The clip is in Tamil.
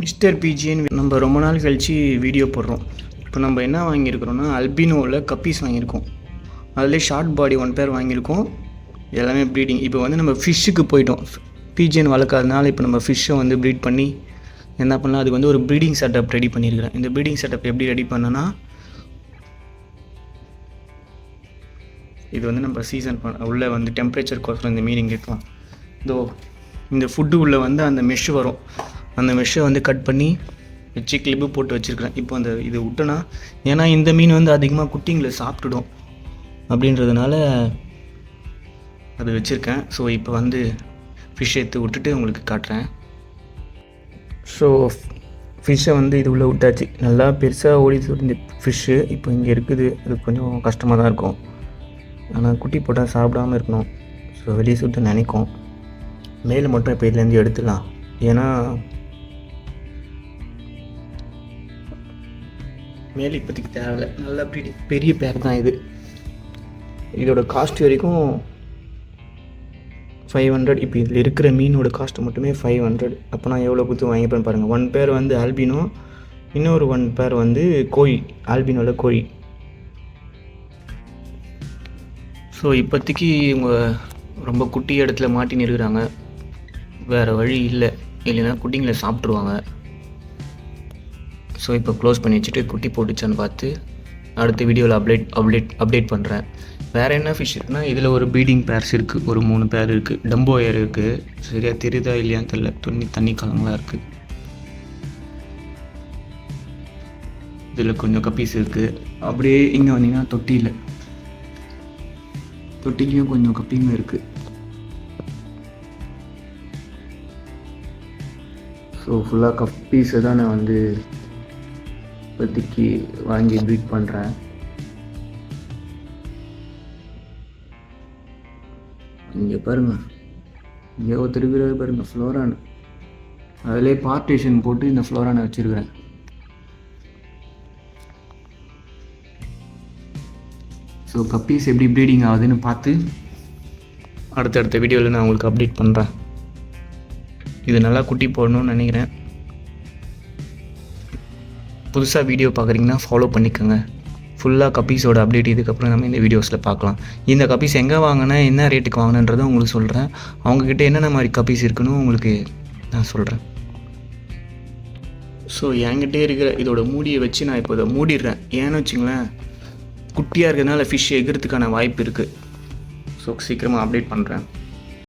மிஸ்டர் பிஜின்னு நம்ம ரொம்ப நாள் கழித்து வீடியோ போடுறோம். இப்போ நம்ம என்ன வாங்கியிருக்கிறோம்னா அல்பினோவில் கப்பீஸ் வாங்கியிருக்கோம். அதிலே ஷார்ட் பாடி ஒன் பேர் வாங்கியிருக்கோம். எல்லாமே ப்ரீடிங் இப்போ வந்து நம்ம ஃபிஷ்ஷுக்கு போயிட்டோம். பிஜிஎன் வளர்க்காதனால இப்போ நம்ம ஃபிஷ்ஷை வந்து ப்ரீட் பண்ணி என்ன பண்ணலாம் அதுக்கு வந்து ஒரு ப்ரீடிங் செட்டப் ரெடி பண்ணியிருக்கிறேன். இந்த ப்ரீடிங் செட்டப் எப்படி ரெடி பண்ணனா இது வந்து நம்ம சீசன் பண்ண உள்ளே வந்து டெம்பரேச்சர் கோசரம் இந்த மீனிங் இருக்கலாம் இதோ இந்த ஃபுட்டு உள்ளே வந்து அந்த மெஷ் வரும். அந்த மெஷ்ஷை வந்து கட் பண்ணி வச்சு கிளிப்பு போட்டு வச்சுருக்கிறேன். இப்போ அந்த இது விட்டோன்னா ஏன்னா இந்த மீன் வந்து அதிகமாக குட்டிங்களை சாப்பிட்டுடும் அப்படின்றதுனால அது வச்சுருக்கேன். ஸோ இப்போ வந்து ஃபிஷ் எடுத்து விட்டுட்டு உங்களுக்கு காட்டுறேன். ஸோ ஃபிஷ்ஷை வந்து இது உள்ளே விட்டாச்சு. நல்லா பெருசாக ஓடி இந்த ஃபிஷ்ஷு இப்போ இங்கே இருக்குது. அது கொஞ்சம் கஷ்டமாக தான் இருக்கும். ஆனால் குட்டி போட்டால் சாப்பிடாம இருக்கணும். ஸோ வெளியே சுட்டு நினைக்கும். மேலே மட்டும் இப்போ இதுலேருந்து எடுத்துடலாம். ஏன்னா மேலே இப்போதைக்கு தேவையில்ல. நல்ல பெரிய பெரிய பேர் தான் இது. இதோட காஸ்ட் வரைக்கும் ஃபைவ் ஹண்ட்ரட் இப்போ இதில் இருக்கிற மீனோட காஸ்ட் மட்டுமே ஃபைவ் ஹண்ட்ரட் அப்போ நான் எவ்வளோ கொடுத்து வாங்கிப்பேன் பாருங்கள் ஒன் பேர் வந்து ஆல்பினோ இன்னொரு ஒன் பேர் வந்து கோழி ஆல்பினோட கோழி ஸோ இப்போதைக்கு இவங்க ரொம்ப குட்டி இடத்துல மாட்டின்னு இருக்கிறாங்க. வேறு வழி இல்லை. இல்லைன்னா குட்டிங்களை சாப்பிட்ருவாங்க ஸோ இப்போ க்ளோஸ் பண்ணி வச்சுட்டு குட்டி போட்டுச்சான்னு பார்த்து அடுத்த வீடியோவில் அப்டேட் அப்டேட் அப்டேட் பண்ணுறேன் வேறு என்ன ஃபிஷ் இருக்குன்னா இதில் ஒரு பீடிங் பேர்ஸ் இருக்குது ஒரு மூணு பேர் இருக்குது டம்போ ஏர் இருக்குது சரியாக தெரியுதா இல்லையான்னு தெரில தண்ணி தண்ணி காலங்களாக இருக்குது இதில் கொஞ்சம் கப்பீஸ் இருக்குது அப்படியே இங்கே வந்தீங்கன்னா தொட்டியில். தொட்டிலையும் கொஞ்சம் கப்பியும் இருக்குது ஸோ ஃபுல்லாக கப்பீஸை தான் நான் வந்து இப்போதைக்கு வாங்கி ப்ரீட் பண்ணுறேன் இங்கே பாருங்க. இங்கே ஒருத்தர் இருக்கிறாரு பாருங்க ஃப்ளோரான் அதிலே பார்ட்டிஷன் போட்டு இந்த ஃப்ளோரானை வச்சுருக்கிறேன். ஸோ கப்பீஸ் எப்படி ப்ரீடிங் ஆகுதுன்னு பார்த்து அடுத்தடுத்த வீடியோவில் நான் உங்களுக்கு அப்டேட் பண்ணுறேன் இது நல்லா குட்டி போடணும்னு நினைக்கிறேன். புதுசாக வீடியோ பார்க்குறீங்கன்னா ஃபாலோ பண்ணிக்கோங்க. ஃபுல்லாக கப்பீஸோட அப்டேட் இதுக்கப்புறம் நம்ம இந்த வீடியோஸில் பார்க்கலாம். இந்த கப்பீஸ் எங்கே வாங்கினேன் என்ன ரேட்டுக்கு வாங்கினன்றதை உங்களுக்கு சொல்கிறேன் அவங்கக்கிட்ட என்னென்ன மாதிரி கப்பீஸ் இருக்குன்னு உங்களுக்கு நான் சொல்கிறேன் ஸோ என்கிட்டே இருக்கிற இதோட மூடியை வச்சு நான் இப்போ இதை மூடிடுறேன். ஏன்னு வச்சுங்களேன் குட்டியாக இருக்கிறதுனால ஃபிஷ் எகிறதுக்கான வாய்ப்பு இருக்குது ஸோ சீக்கிரமாக அப்டேட் பண்ணுறேன்